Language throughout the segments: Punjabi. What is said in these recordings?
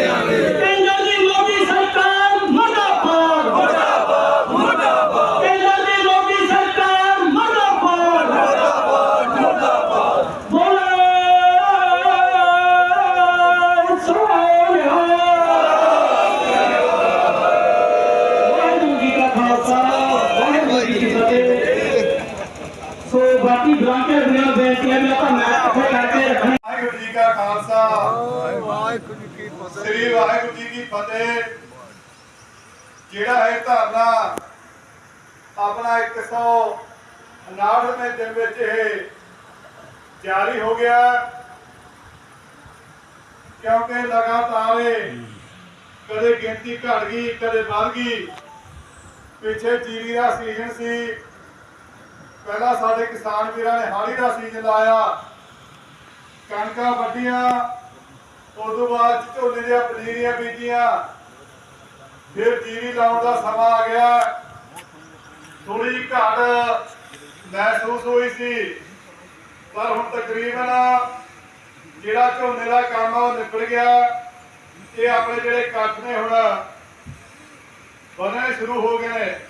ਕੇਂਦਰ ਦੀ ਮੋਦੀ ਸਰਕਾਰ ਮੁਰਦਾਬਾਦ। ਮੁਰਦਾਬਾਦ ਮੁਰਦਾਬਾਦ ਕੇਂਦਰ ਦੀ ਮੋਦੀ ਸਰਕਾਰ ਮੁਰਦਾਬਾਦ। ਮੁਰਦਾਬਾਦ ਮੁਰਦਾਬਾਦ ਬੋਲੇ। ਸੋਹਣਾ ਵਾਹਿਗੁਰੂ ਜੀ ਕਾ ਖਾਲਸਾ, ਵਾਹਿਗੁਰੂ ਜੀ ਕੀ ਫਤਿਹ। ਸੋ ਬਾਕੀ ਬਲਾਂਕੇ ਦੀਆਂ ਬੇਨਤੀਆਂ ਨੇ ਤਾਂ ਮੈਂ ਇੱਥੇ ਕਰਕੇ ਰੱਖਣੀ ਵਾਹਿਗੁਰੂ ਜੀ ਕਾ ਖਾਲਸਾ ਵਾਹਿਗੁਰੂ ਜੀ ਕੀ ਫਤਿਹ ਸ੍ਰੀ ਵਾਹਿਗੁਰੂ ਜੀ ਕੀ ਫਤਿਹ। ਜਿਹੜਾ ਇਹ ਧਰਨਾ ਆਪਣਾ 159ਵੇਂ ਦਿਨ ਵਿੱਚ ਇਹ ਜਾਰੀ ਹੋ ਗਿਆ, ਕਿਉਂਕਿ ਲਗਾਤਾਰ ਇਹ ਕਦੇ ਗਿਣਤੀ ਘਟ ਗਈ, ਕਦੇ ਵੱਧ ਗਈ। ਪਿੱਛੇ ਜੀਰੀ ਦਾ ਸੀਜ਼ਨ ਸੀ। ਪਹਿਲਾਂ ਸਾਡੇ ਕਿਸਾਨ ਵੀਰਾਂ ਨੇ ਹਾੜੀ ਦਾ ਸੀਜ਼ਨ ਲਾਇਆ। ਕਣਕਾਂ ਵੱਢੀਆਂ ਉਦੋਂ ਬਾਅਦ ਝੋਨੇ ਦੀਆਂ ਪਨੀਰੀਆਂ ਬੀਜੀਆਂ। ਫਿਰ ਜੀਰੀ ਲਾਉਣ ਦਾ ਸਮਾਂ ਆ ਗਿਆ। ਥੋੜੀ ਘਾਟ ਮਹਿਸੂਸ ਹੋਈ ਸੀ। ਪਰ ਹੁਣ ਤਕਰੀਬਨ ਜਿਹੜਾ ਝੋਨੇ ਦਾ ਕੰਮ ਆ ਉਹ ਨਿਕਲ ਗਿਆ। ਇਹ ਆਪਣੇ ਜਿਹੜੇ ਕੱਟ ਨੇ ਹੁਣ ਬਣਨੇ ਸ਼ੁਰੂ ਹੋ ਗਏ। ਨੇ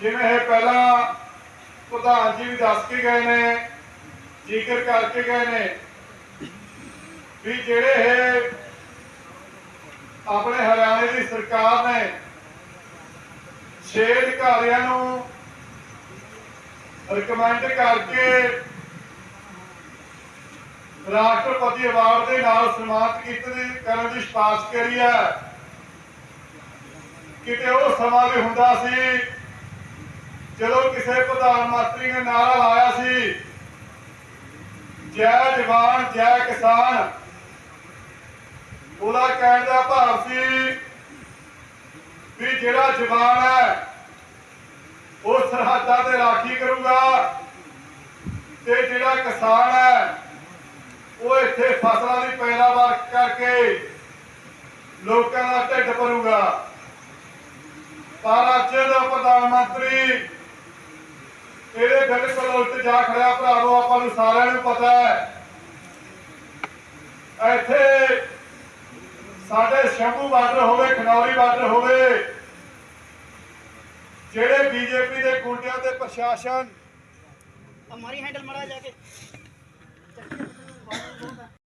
ਜਿਵੇਂ ਇਹ ਪਹਿਲਾਂ ਪ੍ਰਧਾਨ ਜੀ ਵੀ ਦੱਸ ਕੇ ਗਏ ਨੇ, ਜ਼ਿਕਰ ਕਰਕੇ ਗਏ ਨੇ। ਵੀ ਜਿਹੜੇ ਇਹ ਆਪਣੇ ਹਰਿਆਣੇ ਦੀ ਸਰਕਾਰ ਨੇ ਛੇ ਅਧਿਕਾਰੀਆਂ ਨੂੰ ਰეკਮੈਂਡ ਕਰਕੇ ਰਾਸ਼ਟਰਪਤੀ ਅਵਾਰਡ ਦੇ ਨਾਲ ਸਨਮਾਨਿਤ ਕੀਤੇ ਕਰਨ ਦੀ ਸਿਫਾਰਿਸ਼ ਕਰੀ ਹੈ। ਕਿਤੇ ਉਹ ਸਮਾਂ ਵੀ ਹੁੰਦਾ ਸੀ ਜਦੋਂ ਕਿਸੇ ਪ੍ਰਧਾਨ ਮੰਤਰੀ ਨੇ ਨਾਰਾ ਲਾਇਆ ਸੀ, ਜੈ ਜਵਾਨ, ਜੈ ਕਿਸਾਨ। ਉਹਦਾ ਕਹਿਣ ਦਾ ਭਾਵ ਸੀ ਵੀ ਜਿਹੜਾ ਜਵਾਨ ਹੈ, ਉਹ ਸਰਹੱਦਾਂ ਤੇ ਰਾਖੀ ਕਰੂਗਾ ਤੇ ਜਿਹੜਾ ਕਿਸਾਨ ਹੈ, ਉਹ ਇੱਥੇ ਫਸਲਾਂ ਦੀ ਪੈਦਾਵਾਰ ਕਰਕੇ ਲੋਕਾਂ ਦਾ ਢਿੱਡ ਭਰੂਗਾ। ਪਰ ਅੱਜ ਦਾ ਪ੍ਰਧਾਨ ਮੰਤਰੀ ਇਹਦੇ ਬਿਲਕੁਲ ਉਲਟ ਜਾ ਖੜਿਆ, ਭਰਾਵੋ, ਆਪਾਂ ਨੂੰ ਸਾਰਿਆਂ ਨੂੰ ਪਤਾ ਹੈ। ਇੱਥੇ ਸਾਡੇ ਸ਼ੰਭੂ ਬਾਰਡਰ ਹੋਵੇ, ਖਨੌਰੀ ਬਾਰਡਰ ਹੋਵੇ, ਜਿਹੜੇ ਬੀਜੇਪੀ ਦੇ ਗੁੰਡਿਆਂ ਦੇ ਪ੍ਰਸ਼ਾਸਨ ਮਾਰੀ ਹੈਂਡਲ ਮੜਾ ਜਾ ਕੇ।